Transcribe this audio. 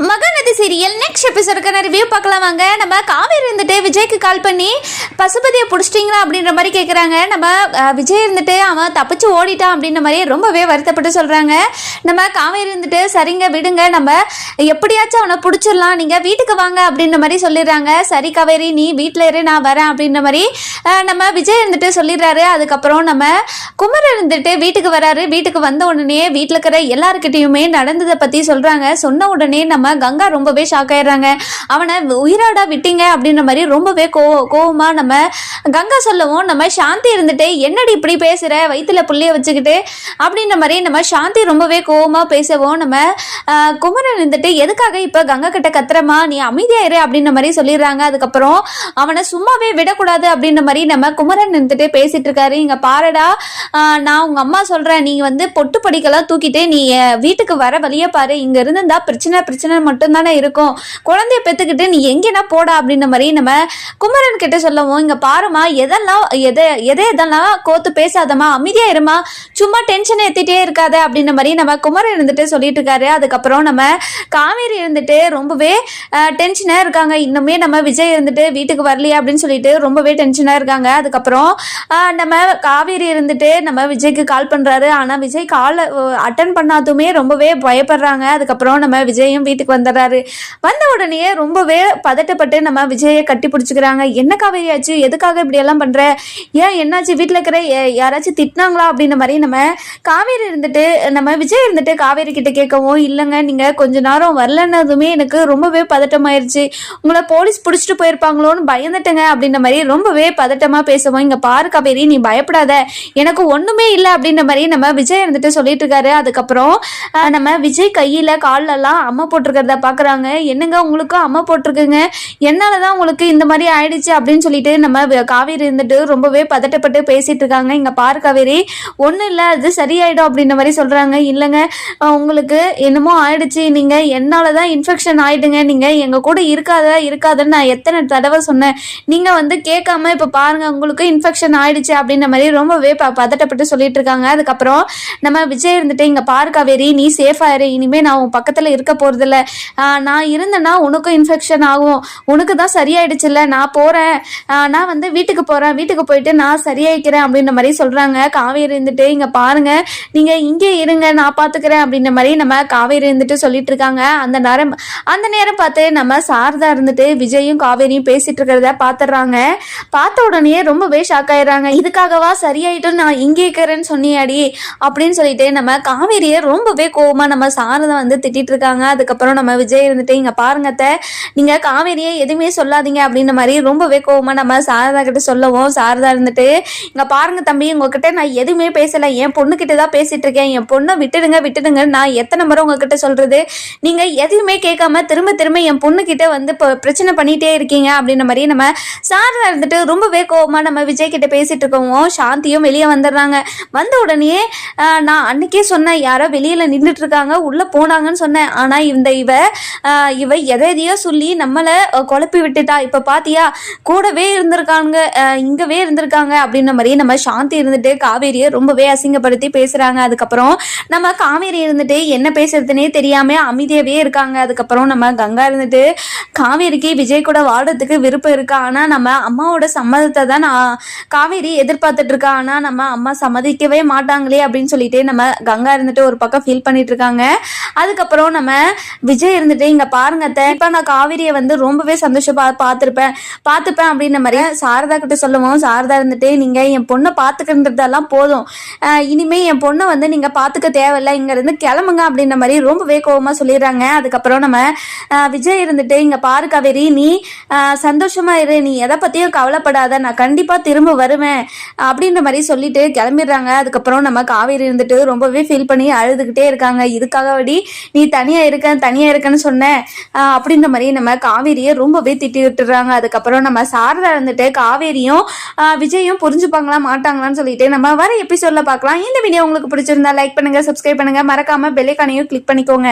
Look Mahanadi serial next எபிசோடுக்கான review பார்க்கலாம் வாங்க. நம்ம காவேரி இருந்துட்டு விஜய்க்கு கால் பண்ணி பசுபதியை பிடிச்சிட்டிங்களா அப்படின்ற மாதிரி கேட்குறாங்க நம்ம விஜய் இருந்துட்டு அவன் தப்பிச்சு ஓடிட்டான் அப்படின்ற மாதிரி ரொம்பவே வருத்தப்பட்டு சொல்கிறாங்க நம்ம காவேரி இருந்துட்டு சரிங்க விடுங்க. நம்ம எப்படியாச்சும் அவனை பிடிச்சிடலாம். நீங்கள் வீட்டுக்கு வாங்க அப்படின்ற மாதிரி சொல்லிடுறாங்க. சரி காவேரி நீ வீட்டில் இரு நான் வரேன் அப்படின்ற மாதிரி நம்ம விஜய் இருந்துட்டு சொல்லிடுறாரு. அதுக்கப்புறம் நம்ம குமரன் இருந்துட்டு வீட்டுக்கு வராரு. வீட்டுக்கு வந்த உடனே வீட்டில் இருக்கிற எல்லாருக்கிட்டையுமே நடந்ததை பற்றி சொல்கிறாங்க சொன்ன உடனே நம்ம கங்கா ரொம்பவே ஷாக் ஆயிடுறாங்க. அவனை உயிரோட விட்டீங்க அப்படின்ற மாதிரி ரொம்பவே கோ கோவமாக நம்ம கங்கா சொல்லவும் நம்ம சாந்தி இருந்துட்டு என்னடி இப்படி பேசுகிற வயிற்றுல புள்ளிய வச்சுக்கிட்டு அப்படின்ற மாதிரி நம்ம சாந்தி ரொம்பவே கோவமாக பேசவும் நம்ம குமரன் இருந்துட்டு எதுக்காக இப்போ கங்கா கிட்ட கத்துறமா? நீ அமைதியாயிரு அப்படின்ற மாதிரி சொல்லிடுறாங்க. அதுக்கப்புறம் அவனை சும்மாவே விடக்கூடாது அப்படின்ற மாதிரி நம்ம குமரன் இருந்துட்டு பேசிட்டு இருக்காரு. இங்க பாருடா நான் உங்க அம்மா சொல்றேன். நீ வந்து பொட்டு படிக்கெல்லாம் தூக்கிட்டு நீ வீட்டுக்கு வர வழியே பாரு. இங்க இருந்தா பிரச்சனை பிரச்சனை மட்டும்தானே இருக்கும்? குழந்தைய பெற்றுக்கிட்டு நீ எங்கேனா போடா அப்படின்ற மாதிரி நம்ம குமரன் கிட்ட சொல்லவும் இங்கே பாருமா எதெல்லாம் எதை எதை எதெல்லாம் கோத்து பேசாதமா அமைதியாக இருமா சும்மா டென்ஷன் ஏற்றிட்டே இருக்காத அப்படின்ற மாதிரி நம்ம குமரன் இருந்துட்டு சொல்லிட்டு இருக்காரு. அதுக்கப்புறம் நம்ம காவேரி இருந்துட்டு ரொம்பவே டென்ஷனாக இருக்காங்க. இன்னுமே நம்ம விஜய் இருந்துட்டு வீட்டுக்கு வரலையா அப்படின்னு சொல்லிட்டு ரொம்பவே டென்ஷனாக இருக்காங்க. அதுக்கப்புறம் நம்ம காவேரி இருந்துட்டு நம்ம விஜய்க்கு கால் பண்ணுறாரு ஆனால் விஜய் கால் அட்டன் பண்ணாதுமே ரொம்பவே பயப்படுறாங்க. அதுக்கப்புறம் நம்ம விஜயும் வீட்டுக்கு வந்துடுறாரு. வந்த உடனே ரொம்பவே பதட்டப்பட்டு நம்ம விஜயை கட்டி பிடிச்சிக்கிறாங்க. என்ன காவேரியாச்சு? எதுக்காக இப்படி எல்லாம் பண்ற? ஏன் என்னாச்சு? வீட்டில் இருக்கிற யாராச்சும் திட்டினாங்களா? அப்படின்ற மாதிரி நம்ம காவேரி இருந்துட்டு நம்ம விஜய் இருந்துட்டு காவேரி கிட்ட கேட்கவும் இல்லைங்க நீங்க கொஞ்ச நேரம் வரலன்னதுமே எனக்கு ரொம்பவே பதட்டமாயிருச்சு. உங்களை போலீஸ் பிடிச்சிட்டு போயிருப்பாங்களோன்னு பயந்துட்டேங்க அப்படின்ற மாதிரி ரொம்பவே பதட்டமா பேசவும் இங்க பாரு காவேரி நீ பயப்படாத. எனக்கு ஒண்ணுமே இல்லை அப்படின்ற மாதிரி நம்ம விஜய் இருந்துட்டு சொல்லிட்டு இருக்காரு. அதுக்கப்புறம் நம்ம விஜய் கையில கால்ல எல்லாம் அம்மா போட்டிருக்கிறத பாக்குறாங்க என்னங்க உங்களுக்கும் அம்மா போட்டிருக்குங்க? என்னாலதான் உங்களுக்கு இந்த மாதிரி ஆயிடுச்சு அப்படின்னு சொல்லிட்டு நம்ம காவேரி இருந்துட்டு ரொம்பவே பதட்டப்பட்டு பேசிட்டு இருக்காங்க. இங்க பாரு காவேரி. ஒன்றும் இல்லை அது சரியாயிடும் அப்படின்ற மாதிரி சொல்றாங்க. இல்லைங்க உங்களுக்கு என்னமோ ஆயிடுச்சு. நீங்க என்னால் தான் இன்ஃபெக்ஷன் ஆயிடுங்க. நீங்க எங்க கூட இருக்காத இருக்காதுன்னு நான் எத்தனை தடவை சொன்னேன். நீங்க வந்து கேட்காம இப்ப பாருங்க உங்களுக்கு இன்ஃபெக்ஷன் ஆயிடுச்சு அப்படின்ற மாதிரி ரொம்பவே ப- பதட்டப்பட்டு சொல்லிட்டு இருக்காங்க. அதுக்கப்புறம் நம்ம விஜய் இருந்துட்டு இங்க பாரு காவேரி நீ சேஃபா இரு இனிமே நான் உன் பக்கத்துல இருக்க போகிறதில்ல நான் இருந்தேன்னா உனக்கும் இன்ஃபெக்ஷன் ஆகும். உனக்கு தான் சரியாயிடுச்சுல்ல. நான் போகிறேன் நான் வந்து வீட்டுக்கு போகிறேன் வீட்டுக்கு போயிட்டு நான் சரியாயிக்கிறேன் அப்படின்ற மாதிரி சொல்கிறாங்க காவேரி இருந்துட்டு இங்கே பாருங்கள் நீங்கள் இங்கே இருங்க. நான் பார்த்துக்கிறேன் அப்படின்ற மாதிரி நம்ம காவேரி இருந்துட்டு சொல்லிட்டு இருக்காங்க. அந்த நேரம் அந்த நேரம் பார்த்து நம்ம சாரதா இருந்துட்டு விஜயும் காவேரியும் பேசிட்டு இருக்கிறத பார்த்துடுறாங்க பார்த்த உடனே ரொம்பவே ஷாக் ஆயிடுறாங்க. இதுக்காகவா சரியாயிட்டும் நான் இங்கே இருக்கிறேன்னு சொன்னியாடி? அப்படின்னு சொல்லிட்டு நம்ம காவேரியை ரொம்பவே கோபமாக நம்ம சாரதா வந்து திட்டிட்டு இருக்காங்க. அதுக்கப்புறம் நம்ம விஜய் இருந்துட்டு இங்க பாருங்கத்த நீங்கள் நீங்க காவேரியை எதுவுமே சொல்லாதீங்க அப்படின்ற மாதிரி ரொம்பவே கோவமா நம்ம சாரதா கிட்ட சொல்லவும் சாரதா இருந்துட்டு இங்க பாருங்க தம்பி உங்ககிட்ட நான் எதுவுமே பேசல என் பொண்ணுக்கிட்ட தான் பேசிட்டு இருக்கேன் என் பொண்ணை விட்டுடுங்க விட்டுடுங்க நான் எத்தனை முறை உங்ககிட்ட சொல்றது? நீங்க எதுவுமே கேட்காம திரும்ப திரும்ப என் பொண்ணு கிட்ட வந்து இப்போ பிரச்சனை பண்ணிட்டே இருக்கீங்க அப்படின்ற மாதிரி நம்ம சாரதா இருந்துட்டு ரொம்பவே கோவமா நம்ம விஜய் கிட்ட பேசிட்டு இருக்கோம் சாந்தியும் வெளியே வந்துடுறாங்க. வந்த உடனே நான் அன்னைக்கே சொன்னேன் யாரோ வெளியில நின்றுட்டு இருக்காங்க உள்ள போனாங்கன்னு சொன்னேன். ஆனா இந்த இவ இவ எதை எதையோ சொல்லி நம்மளை குழப்பி விட்டுட்டா. இப்போ பாத்தியா கூடவே இருந்திருக்காங்க இங்கவே இருந்திருக்காங்க அப்படின்ற மாதிரி நம்ம சாந்தி இருந்துட்டு காவேரியை ரொம்பவே அசிங்கப்படுத்தி பேசுறாங்க. அதுக்கப்புறம் நம்ம காவேரி இருந்துட்டு என்ன பேசுறதுனே தெரியாம அமைதியாவே இருக்காங்க. அதுக்கப்புறம் நம்ம கங்கா இருந்துட்டு காவேரிக்கு விஜய் கூட வாடுறதுக்கு விருப்பம் இருக்கா? ஆனா நம்ம அம்மாவோட சம்மதத்தை தான் நான் காவேரி எதிர்பார்த்துட்டு இருக்கா? ஆனா நம்ம அம்மா சம்மதிக்கவே மாட்டாங்களே அப்படின்னு சொல்லிட்டு நம்ம கங்கா இருந்துட்டு ஒரு பக்கம் ஃபீல் பண்ணிட்டு இருக்காங்க. அதுக்கப்புறம் நம்ம விஜய் இருந்துட்டு இங்க பாருங்க அத்தை, இப்ப நான் காவிரியை வந்து ரொம்பவே சந்தோஷமா பார்த்துருப்பேன். பார்த்துப்பேன் அப்படின்ற மாதிரி சாரதா கிட்ட சொல்லுவோம் சாரதா இருந்துட்டு நீங்க என் பொண்ணை பார்த்துக்கிறதெல்லாம் போதும். இனிமே என் பொண்ணை வந்து நீங்க பார்த்துக்க தேவையில்ல. இங்க இருந்து கிளம்புங்க அப்படின்ற மாதிரி ரொம்பவே கோபமா சொல்லிடுறாங்க. அதுக்கப்புறம் நம்ம விஜய் இருந்துட்டு இங்க பாரு காவேரி நீ சந்தோஷமா இரு. நீ எதை பத்தியும் கவலைப்படாத. நான் கண்டிப்பா திரும்ப வருவேன் அப்படின்ற மாதிரி சொல்லிட்டு கிளம்பிடுறாங்க. அதுக்கப்புறம் நம்ம காவேரி இருந்துட்டு ரொம்பவே ஃபீல் பண்ணி அழுதுகிட்டே இருக்காங்க. இதுக்காக வடி நீ தனியா இருக்க தனியா இருக்கன்னு சொன்னேன். அப்படின்ற மாதிரி நம்ம காவேரியை ரொம்பவே திட்டி விட்டுறாங்க. அதுக்கப்புறம் நம்ம சாரதா இருந்துட்டு காவேரியும் ஆஹ் விஜயும் புரிஞ்சுப்பாங்களா மாட்டாங்களான்னு சொல்லிட்டு நம்ம வர எபிசோட்ல பார்க்கலாம். இந்த வீடியோ உங்களுக்கு பிடிச்சிருந்தா லைக் பண்ணுங்க சப்ஸ்கிரைப் பண்ணுங்க. மறக்காம பெல்லைக்கானையும் கிளிக் பண்ணிக்கோங்க.